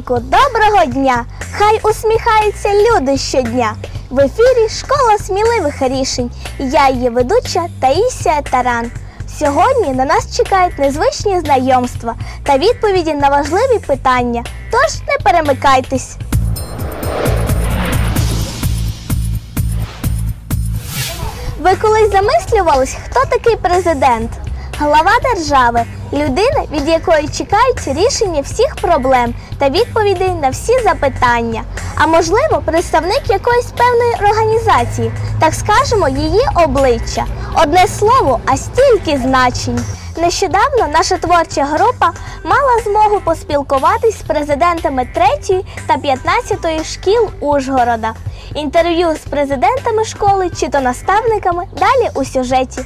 ранку, доброго дня! Хай усміхаються люди щодня. В ефірі школа сміливих рішень. Я її ведуча Таїсія Таран. Сьогодні на нас чекають незвичні знайомства та відповіді на важливі питання. Тож не перемикайтесь. Ви колись замислювались, хто такий президент? Глава держави людина, від якої чекають рішення всіх проблем та відповідей на всі запитання. А можливо, представник якоїсь певної організації, так скажемо, її обличчя. Одне слово, а стільки значень. Нещодавно наша творча група мала змогу поспілкуватись з президентами 3 та 15 шкіл Ужгорода. Інтерв'ю з президентами школи чи то наставниками далі у сюжеті.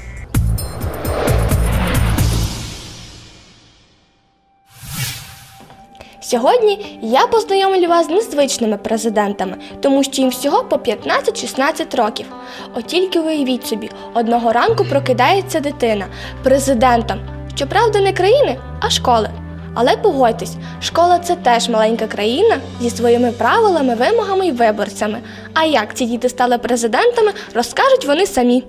Сьогодні я познайомлю вас з незвичними президентами, тому що їм всього по 15-16 років. От тільки уявіть собі, одного ранку прокидається дитина президентом. Щоправда, не країни, а школи. Але погодьтесь, школа це теж маленька країна зі своїми правилами, вимогами і виборцями. А як ці діти стали президентами, розкажуть вони самі.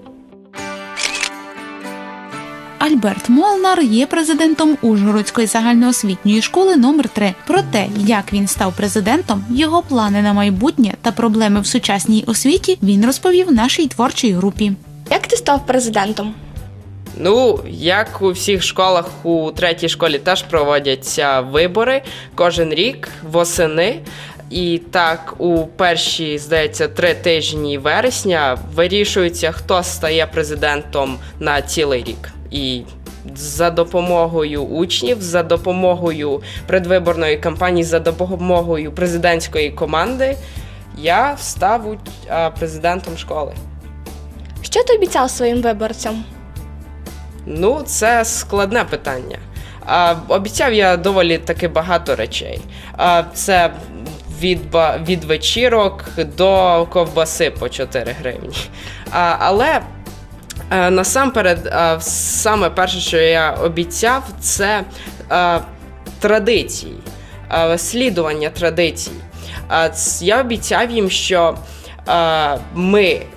Альберт Молнар є президентом Ужгородської загальноосвітньої школи номер 3 Про те, як він став президентом, його плани на майбутнє та проблеми в сучасній освіті він розповів нашій творчій групі. Як ти став президентом? Ну, як у всіх школах, у третій школі теж проводяться вибори кожен рік восени. І так, у перші, здається, три тижні вересня вирішується, хто стає президентом на цілий рік. І за допомогою учнів, за допомогою предвиборної кампанії, за допомогою президентської команди я став президентом школи. Що ти обіцяв своїм виборцям? Ну, це складне питання. Обіцяв я доволі таки багато речей. Це від, від вечірок до ковбаси по 4 гривні. Але насамперед, е, саме перше, що я обіцяв, це е, традиції, е, слідування традицій. Е, я обіцяв їм, що е, ми, е,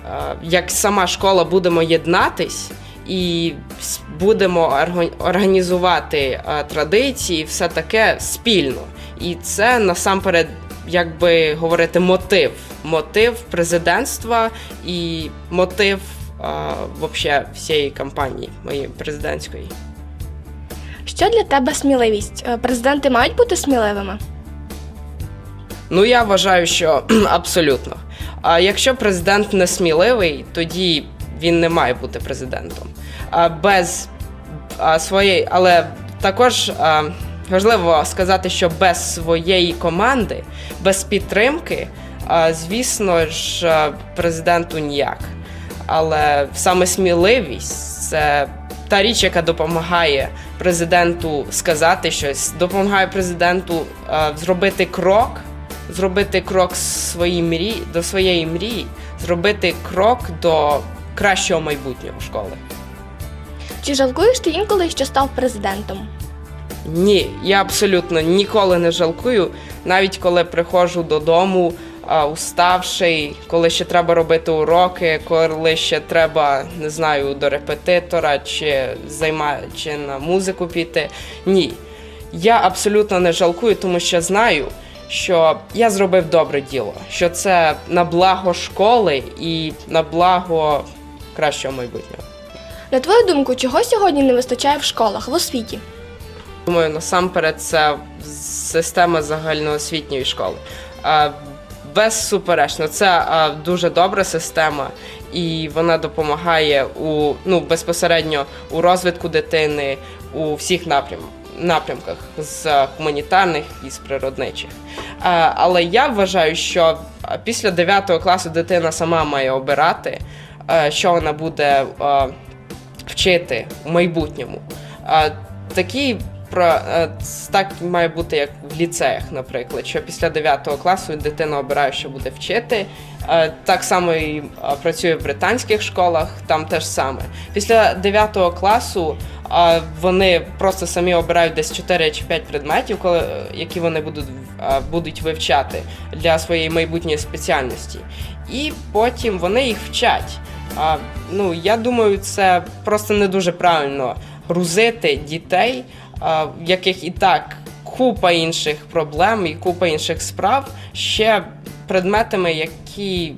як сама школа, будемо єднатись і будемо організувати е, традиції, все таке спільно. І це насамперед, як би говорити, мотив. Мотив президентства і мотив е, вообще всієї кампанії моєї президентської. Що для тебе сміливість? Е, Президенти мають бути сміливими? Ну, я вважаю, що абсолютно. А якщо президент не сміливий, тоді він не має бути президентом. А без а, своєї, але також а, важливо сказати, що без своєї команди, без підтримки, а, звісно ж, президенту ніяк. Але саме сміливість це та річ, яка допомагає президенту сказати щось, допомагає президенту а, зробити крок зробити крок свої мрії, до своєї мрії, зробити крок до кращого майбутнього школи. Чи жалкуєш ти інколи, що став президентом? Ні, я абсолютно ніколи не жалкую, навіть коли приходжу додому. Уставший, коли ще треба робити уроки, коли ще треба, не знаю, до репетитора чи займа... чи на музику піти. Ні. Я абсолютно не жалкую, тому що знаю, що я зробив добре діло, що це на благо школи і на благо кращого майбутнього. На твою думку, чого сьогодні не вистачає в школах в освіті? Думаю, насамперед це система загальноосвітньої школи. Безсуперечно, це а, дуже добра система, і вона допомагає у ну безпосередньо у розвитку дитини у всіх напрям, напрямках з гуманітарних і з природничих. Але я вважаю, що після 9 класу дитина сама має обирати, що вона буде вчити в майбутньому. Такі про е, так має бути як в ліцеях, наприклад, що після 9 класу дитина обирає, що буде вчити. Е, Так само і е, працює в британських школах, там теж саме. Після 9 класу вони просто самі обирають десь 4 чи 5 предметів, які вони будуть, будуть вивчати для своєї майбутньої спеціальності. І потім вони їх вчать. А, ну, я думаю, це просто не дуже правильно грузити дітей, в яких і так купа інших проблем і купа інших справ ще предметами, які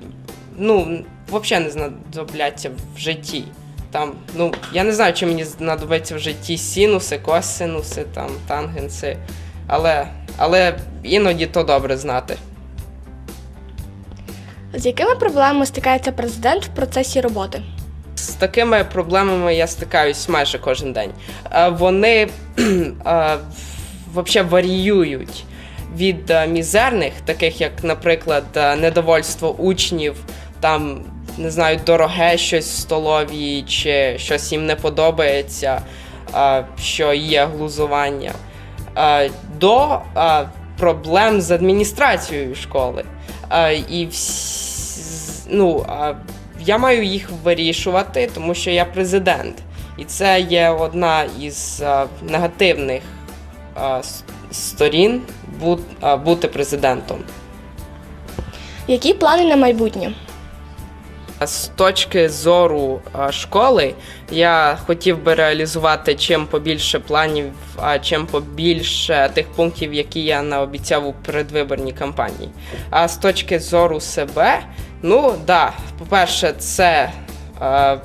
ну, взагалі не знадобляться в житті. Там, ну, я не знаю, чи мені знадобиться в житті синуси, косинуси, там, тангенси, але, але іноді то добре знати. З якими проблемами стикається президент в процесі роботи? З такими проблемами я стикаюсь майже кожен день. Е, Вони взагалі варіюють від е, мізерних, таких як, наприклад, е, недовольство учнів, там не знаю, дороге щось в столовій, чи щось їм не подобається, е, що є глузування, е, до е, проблем з адміністрацією школи. Е, І ну, е, я маю їх вирішувати, тому що я президент. І це є одна із е, негативних е, сторін бу- е, бути президентом. Які плани на майбутнє? З точки зору е, школи я хотів би реалізувати чим побільше планів, а чим побільше тих пунктів, які я наобіцяв у передвиборній кампанії. А з точки зору себе, ну да, по-перше, це е,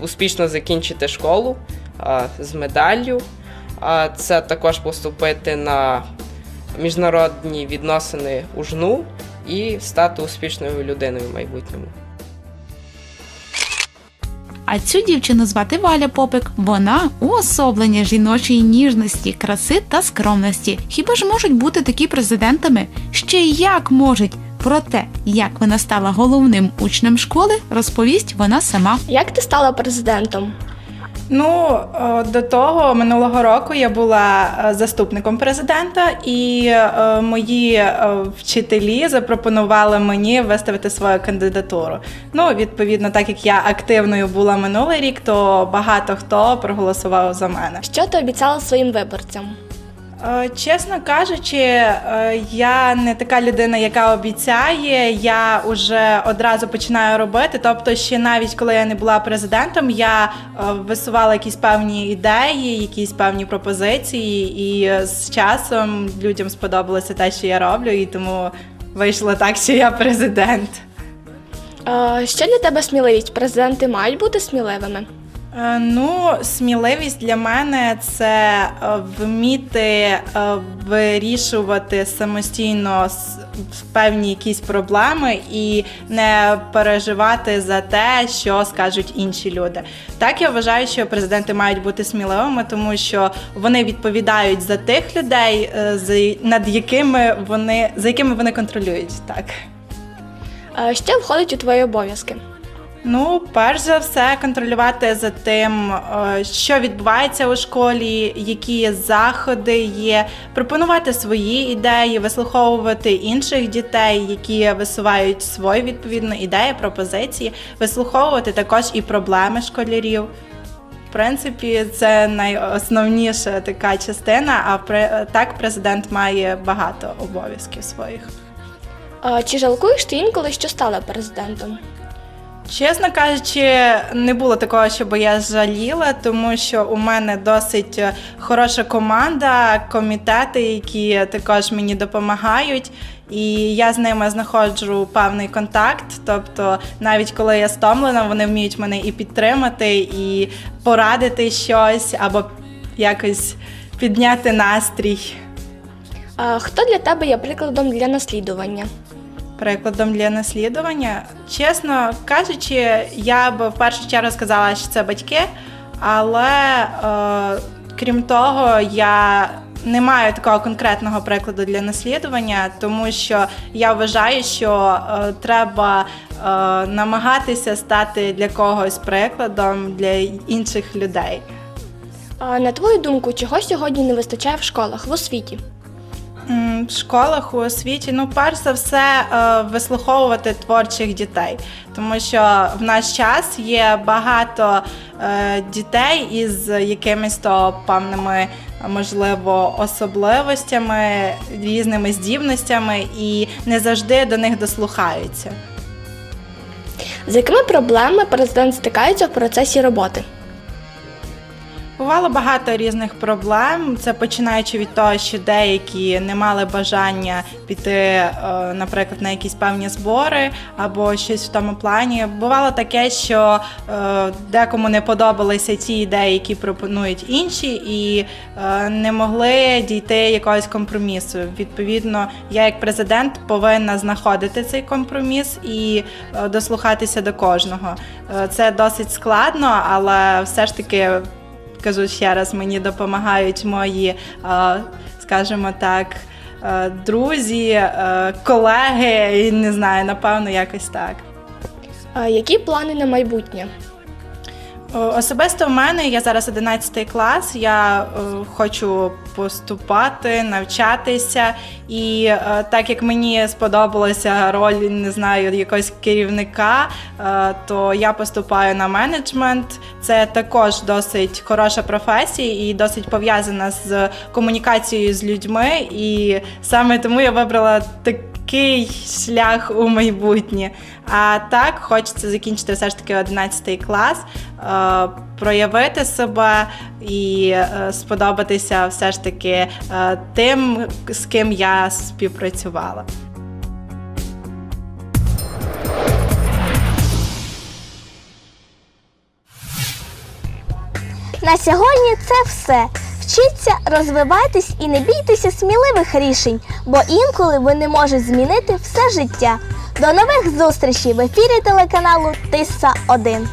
успішно закінчити школу е, з медаллю. А це також поступити на міжнародні відносини у жну і стати успішною людиною в майбутньому. А цю дівчину звати Валя Попик. Вона уособлення жіночої ніжності, краси та скромності. Хіба ж можуть бути такі президентами? Ще як можуть? Про те, як вона стала головним учнем школи, розповість вона сама. Як ти стала президентом? Ну, е, до того минулого року я була е, заступником президента, і е, мої вчителі запропонували мені виставити свою кандидатуру. Ну, відповідно, так як я активною була минулий рік, то багато хто проголосував за мене. Що ти обіцяла своїм виборцям? Е, Чесно кажучи, е, я не така людина, яка обіцяє. Я вже одразу починаю робити. Тобто, ще навіть коли я не була президентом, я е, висувала якісь певні ідеї, якісь певні пропозиції, і з часом людям сподобалося те, що я роблю, і тому вийшло так, що я президент. Що для тебе сміливість? Президенти мають бути сміливими? Е, Ну, сміливість для мене це е, вміти е, вирішувати самостійно певні якісь проблеми і не переживати за те, що скажуть інші люди. Так я вважаю, що президенти мають бути сміливими, тому що вони відповідають за тих людей, над якими вони за якими вони контролюють. Так. Що входить у твої обов'язки? Ну, перш за все, контролювати за тим, е, що відбувається у школі, які заходи є, пропонувати свої ідеї, вислуховувати інших дітей, які висувають свої відповідно ідеї, пропозиції, вислуховувати також і проблеми школярів. В принципі, це найосновніша така частина. А так президент має багато обов'язків своїх. Чи жалкуєш ти інколи, що стала президентом? Чесно кажучи, не було такого, щоб я жаліла, тому що у мене досить е, хороша команда, комітети, які також мені допомагають. І я з ними знаходжу певний контакт. Тобто, навіть коли я стомлена, вони вміють мене і підтримати, і порадити щось або якось підняти настрій. Е, Хто для тебе є прикладом для наслідування? Прикладом для наслідування. Чесно кажучи, я б в першу чергу сказала, що це батьки, але е, крім того, я не маю такого конкретного прикладу для наслідування, тому що я вважаю, що е, треба е, намагатися стати для когось прикладом для інших людей. На твою думку, чого сьогодні не вистачає в школах в освіті? В школах у освіті, ну, перш за все, е, вислуховувати творчих дітей, тому що в наш час є багато е, дітей із якимись то певними, можливо, особливостями, різними здібностями і не завжди до них дослухаються. З якими проблемами президент стикається в процесі роботи? Бувало багато різних проблем. Це починаючи від того, що деякі не мали бажання піти, е, наприклад, на якісь певні збори або щось в тому плані. Бувало таке, що е, декому не подобалися ті ідеї, які пропонують інші, і е, не могли дійти якогось компромісу. Відповідно, я як президент повинна знаходити цей компроміс і дослухатися до кожного. Це досить складно, але все ж таки кажу ще раз, мені допомагають мої, е, скажімо так, е, друзі, е, колеги, і не знаю, напевно, якось так. А які плани на майбутнє? О, Особисто в мене я зараз 11 клас. Я е, хочу поступати, навчатися. І е, так як мені сподобалася роль, не знаю, якогось керівника, е, то я поступаю на менеджмент. Це також досить хороша професія і досить пов'язана з комунікацією з людьми. І саме тому я вибрала так такий шлях у майбутнє. А так хочеться закінчити все ж таки 11 клас, е, проявити себе і е, сподобатися все ж таки е, тим, з ким я співпрацювала. На сьогодні це все. Вчіться, розвивайтесь і не бійтеся сміливих рішень, бо інколи вони можуть змінити все життя. До нових зустрічей в ефірі телеканалу Тиса 1